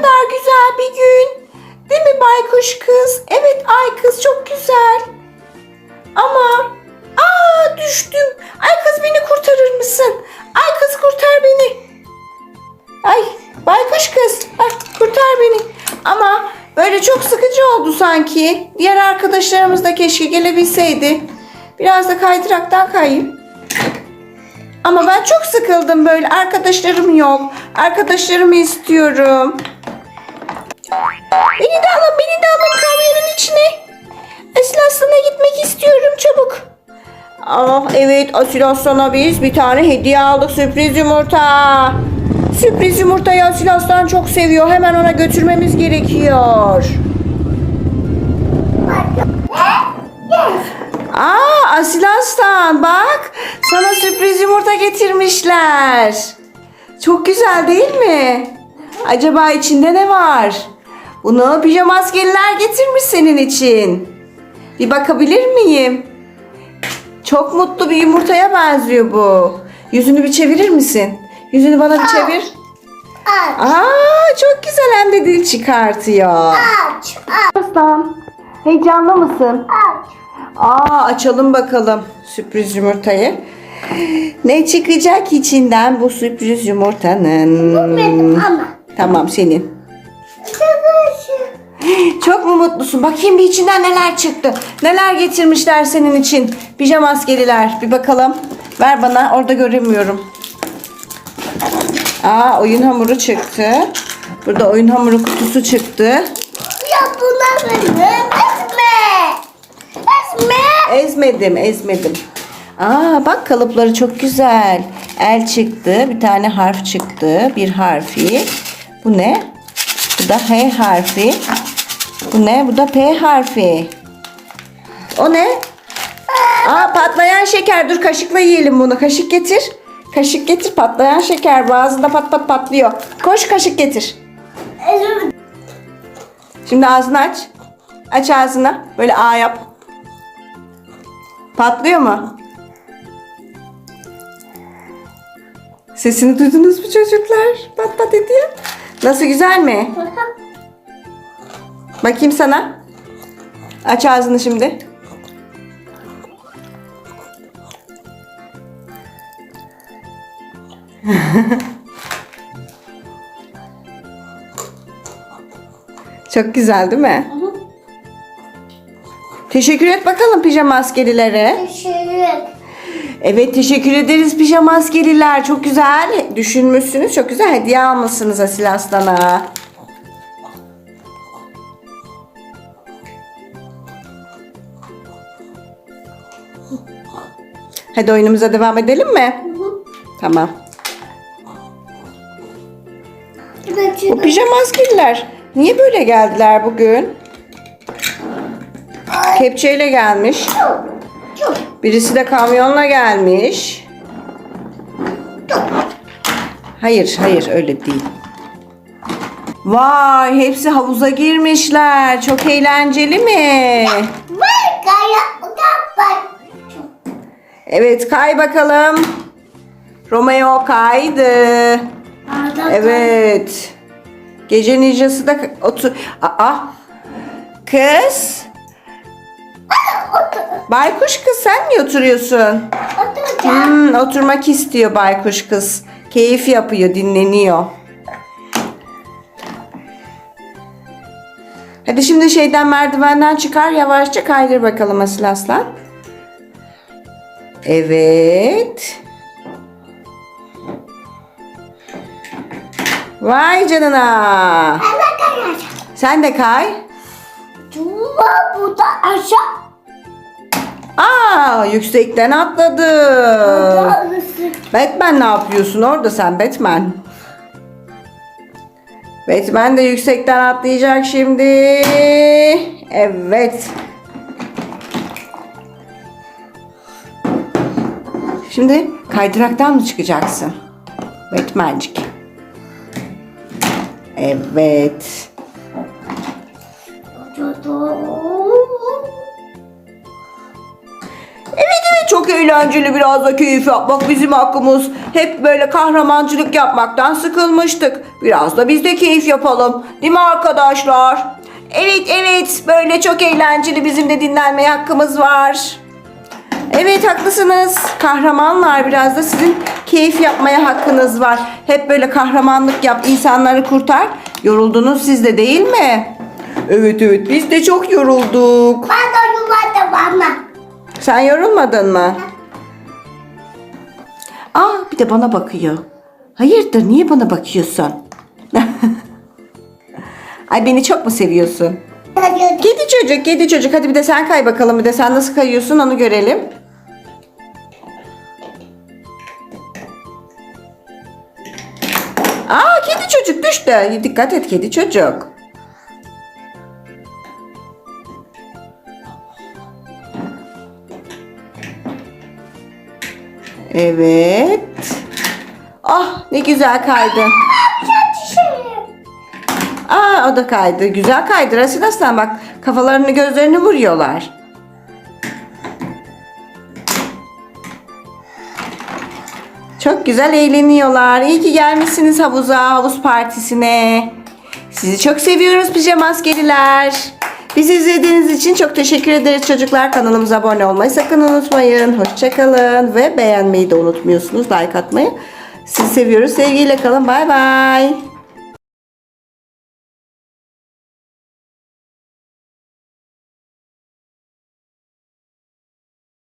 kadar güzel bir gün. Değil mi baykuş kız? Evet ay kız çok güzel. Ama aa düştüm. Ay kız beni kurtarır mısın? Ay kız kurtar beni. Ay baykuş kız ah, kurtar beni. Ama böyle çok sıkıcı oldu sanki. Diğer arkadaşlarımız da keşke gelebilseydi. Biraz da kaydıraktan kayayım. Ama ben çok sıkıldım böyle. Arkadaşlarım yok. Arkadaşlarımı istiyorum. Beni de alın, beni de alın kamyonun içine. Asil Aslan'a gitmek istiyorum çabuk. Ah evet Asil Aslan'a biz bir tane hediye aldık sürpriz yumurta. Sürpriz yumurtayı Asil Aslan çok seviyor. Hemen ona götürmemiz gerekiyor. Aa Asil Aslan bak sana sürpriz yumurta getirmişler. Çok güzel değil mi? Acaba içinde ne var? Bunu pijama askeriler getirmiş senin için. Bir bakabilir miyim? Çok mutlu bir yumurtaya benziyor bu. Yüzünü bir çevirir misin? Yüzünü bana bir çevir. Aç. Aa çok güzel hem de dil çıkartıyor. Aç. Aç. Aslan heyecanlı mısın? Aç. Aa açalım bakalım sürpriz yumurtayı. Ne çıkacak içinden bu sürpriz yumurtanın? Benim ama. Tamam senin. Çok mu mutlusun? Bakayım bir içinden neler çıktı. Neler getirmişler senin için. Pijama askeriler. Bir bakalım. Ver bana. Orada göremiyorum. Aa oyun hamuru çıktı. Burada oyun hamuru kutusu çıktı. Ya buna beni ezme. Ezme. Ezmedim, ezmedim. Aa bak kalıpları çok güzel. El çıktı, bir tane harf çıktı, bir harfi. Bu ne? Bu da H harfi. Bu ne? Bu da P harfi. O ne? Aa patlayan şeker. Dur kaşıkla yiyelim bunu. Kaşık getir. Kaşık getir. Patlayan şeker. Boğazında pat pat patlıyor. Koş kaşık getir. Şimdi ağzını aç. Aç ağzını. Böyle A yap. Patlıyor mu? Sesini duydunuz mu çocuklar? Pat pat ediyor. Nasıl güzel mi? Bakayım sana. Aç ağzını şimdi. Çok güzel değil mi? Teşekkür et bakalım pijama askerilere. Teşekkür. Evet teşekkür ederiz pijama askeriler. Çok güzel düşünmüşsünüz. Çok güzel hediye almışsınız Asil Aslan'a. Hadi oyunumuza devam edelim mi? Tamam. Bu pijama askeriler niye böyle geldiler bugün? Kepçeyle gelmiş. Birisi de kamyonla gelmiş. Hayır, hayır öyle değil. Vay, hepsi havuza girmişler. Çok eğlenceli mi? Kaya kapat. Evet, kay bakalım. Romeo kaydı. Evet. Gece ninjası da otur. Aa. Kız. Baykuş kız sen mi oturuyorsun? Oturacağım. Hmm, oturmak istiyor baykuş kız. Keyif yapıyor, dinleniyor. Hadi şimdi şeyden merdivenden çıkar yavaşça kaydır bakalım Asil Aslan. Evet. Vay canına. Hemen kayacağım. Sen de kay. Tuğba bu da aşağı. Aa, yüksekten atladı. Batman ne yapıyorsun orada sen Batman? Batman de yüksekten atlayacak şimdi. Evet. Şimdi kaydıraktan mı çıkacaksın? Batmancik. Evet. Evet evet çok eğlenceli biraz da keyif yapmak bizim hakkımız. Hep böyle kahramancılık yapmaktan sıkılmıştık. Biraz da biz de keyif yapalım. Değil mi arkadaşlar? Evet evet böyle çok eğlenceli bizim de dinlenmeye hakkımız var. Evet haklısınız. Kahramanlar biraz da sizin keyif yapmaya hakkınız var. Hep böyle kahramanlık yap, insanları kurtar. Yoruldunuz siz de değil mi? Evet evet biz de çok yorulduk. Ben de yuvardım ama. Sen yorulmadın mı? Aa bir de bana bakıyor. Hayırdır niye bana bakıyorsun? Ay beni çok mu seviyorsun? Hadi Kedi çocuk, kedi çocuk. Hadi bir de sen kay bakalım. Bir de sen nasıl kayıyorsun onu görelim. Kedi çocuk düştü. Dikkat et kedi çocuk. Evet. Ah ne güzel kaydı. Aa o da kaydı. Güzel kaydı. Rasil Aslan bak kafalarını gözlerini vuruyorlar. Çok güzel eğleniyorlar. İyi ki gelmişsiniz havuza, havuz partisine. Sizi çok seviyoruz pijama askeriler. Bizi izlediğiniz için çok teşekkür ederiz çocuklar. Kanalımıza abone olmayı sakın unutmayın. Hoşçakalın ve beğenmeyi de unutmuyorsunuz. Like atmayı. Sizi seviyoruz. Sevgiyle kalın. Bay bay.